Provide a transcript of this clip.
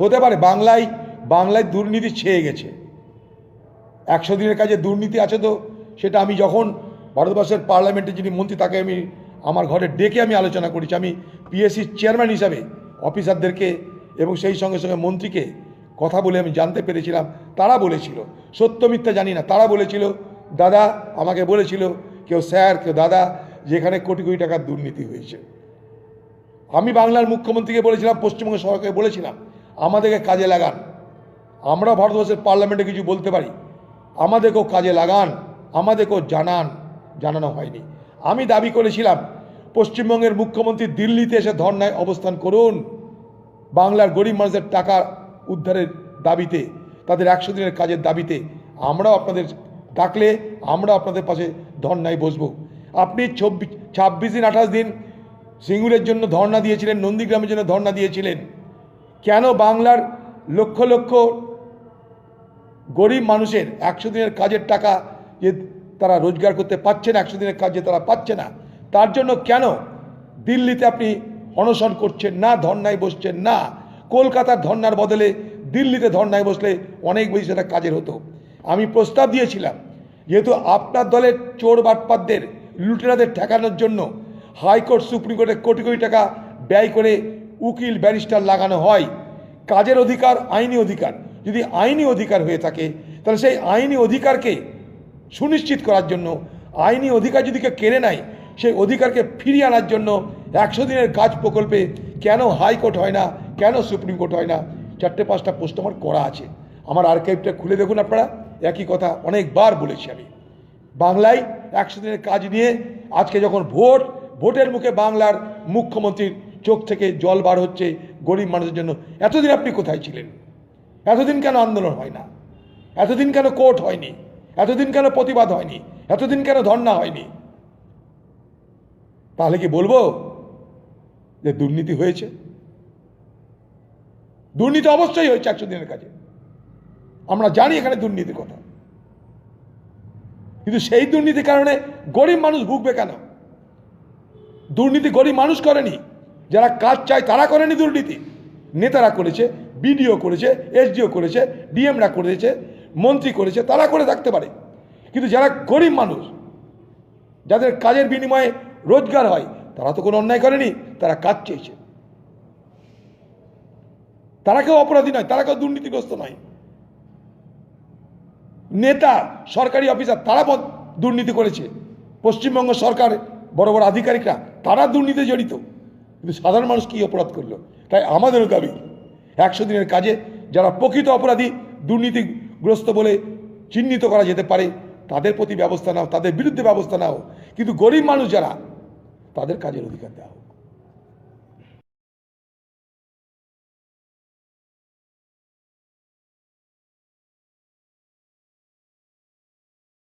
হতে পারে বাংলায় বাংলায় দুর্নীতি ছেয়ে গেছে। একশো দিনের কাজে দুর্নীতি আছে তো সেটা আমি যখন ভারতবর্ষের পার্লামেন্টে যিনি মন্ত্রী তাকে আমি আমার ঘরে ডেকে আমি আলোচনা করেছি। আমি পিএসসির চেয়ারম্যান হিসাবে অফিসারদেরকে এবং সেই সঙ্গে সঙ্গে মন্ত্রীকে কথা বলে আমি জানতে পেরেছিলাম। তারা বলেছিল সত্য মিথ্যা জানি না তারা বলেছিল দাদা আমাকে বলেছিল কেউ স্যার কেউ দাদা যেখানে কোটি কোটি টাকার দুর্নীতি হয়েছে। আমি বাংলার মুখ্যমন্ত্রীকে বলেছিলাম পশ্চিমবঙ্গ সরকারকে বলেছিলাম, আমাদেরকে কাজে লাগান। আমরা ভারতবর্ষের পার্লামেন্টে কিছু বলতে পারি। আমাদেরকেও কাজে লাগান, আমাদেরকেও জানান, জানানো হয়নি। আমি দাবি করেছিলাম, পশ্চিমবঙ্গের মুখ্যমন্ত্রী দিল্লিতে এসে ধর্নায় অবস্থান করুন। বাংলার গরিব মানুষের টাকা উদ্ধারের দাবিতে, তাদের একশো দিনের কাজের দাবিতে আমরাও আপনাদের ডাকলে আমরা আপনাদের পাশে ধর্নায় বসবো। আপনি চব্বিশ ছাব্বিশ দিন, আঠাশ দিন সিঙ্গুরের জন্য ধর্না দিয়েছিলেন, নন্দীগ্রামের জন্য ধর্না দিয়েছিলেন। কেন বাংলার লক্ষ লক্ষ গরিব মানুষের একশো দিনের কাজের টাকা যে তারা রোজগার করতে পারছে না, একশো দিনের কাজ তারা পাচ্ছে না, তার জন্য কেন দিল্লিতে আপনি অনশন করছেন না, ধর্নায় বসছেন না? কলকাতার ধর্নার বদলে দিল্লিতে ধর্নায় বসলে অনেক বেশি সেটা কাজের হতো। আমি প্রস্তাব দিয়েছিলাম, যেহেতু আপনার দলের চোর বাটপাতদের লুটেরাদের ঠেকানোর জন্য হাইকোর্ট সুপ্রিম কোর্টে কোটি কোটি টাকা ব্যয় করে উকিল ব্যারিস্টার লাগানো হয়। কাজের অধিকার, আইনি অধিকার। যদি আইনি অধিকার হয়ে থাকে, তাহলে সেই আইনি অধিকারকে সুনিশ্চিত করার জন্য, আইনি অধিকার যদি কেউ কেড়ে নেয়, সেই অধিকারকে ফিরিয়ে আনার জন্য একশো দিনের কাজ প্রকল্পে কেন হাইকোর্ট হয় না, কেন সুপ্রিম কোর্ট হয় না, চারটে পাঁচটা প্রশ্ন আমার করা আছে। আমার আর্কাইভটা খুলে দেখুন আপনারা, একই কথা অনেকবার বলেছি আমি। বাংলায় একশো দিনের কাজ নিয়ে আজকে যখন ভোট ভোটের মুখে বাংলার মুখ্যমন্ত্রীর চোখ থেকে জল বার হচ্ছে গরিব মানুষের জন্য। এতদিন আপনি কোথায় ছিলেন? এতদিন কেন আন্দোলন হয় না? এতদিন কেন কোর্ট হয়নি? এতদিন কেন প্রতিবাদ হয়নি? এতদিন কেন ধর্ণা হয়নি? তাহলে কি বলব যে দুর্নীতি হয়েছে? দুর্নীতি অবশ্যই হয়েছে একশো দিনের কাজে। আমরা জানি এখানে দুর্নীতির কথা। কিন্তু সেই দুর্নীতির কারণে গরিব মানুষ ভুগবে কেন? দুর্নীতি গরিব মানুষ করেনি। যারা কাজ চায় তারা করেনি দুর্নীতি। নেতারা করেছে, বিডিও করেছে, এসডিও করেছে, ডিএমরা করেছে, মন্ত্রী করেছে, তারা করে থাকতে পারে। কিন্তু যারা গরিব মানুষ, যাদের কাজের বিনিময়ে রোজগার হয়, তারা তো কোনো অন্যায় করেনি, তারা কাজ চেয়েছে। তারা কেউ অপরাধী নয়, তারা কেউ দুর্নীতিগ্রস্ত নয়। নেতা, সরকারি অফিসার, তারা দুর্নীতি করেছে। পশ্চিমবঙ্গ সরকার বড় বড় আধিকারিকরা, তারা দুর্নীতি জড়িত। কিন্তু সাধারণ মানুষ কী অপরাধ করল? তাই আমাদেরও দাবি, একশো দিনের কাজে যারা প্রকৃত অপরাধী, দুর্নীতিগ্রস্ত বলে চিহ্নিত করা যেতে পারে, তাদের প্রতি ব্যবস্থা নাও, তাদের বিরুদ্ধে ব্যবস্থা নাও। কিন্তু গরিব মানুষ যারা, তাদের কাজের অধিকার দেওয়া হোক।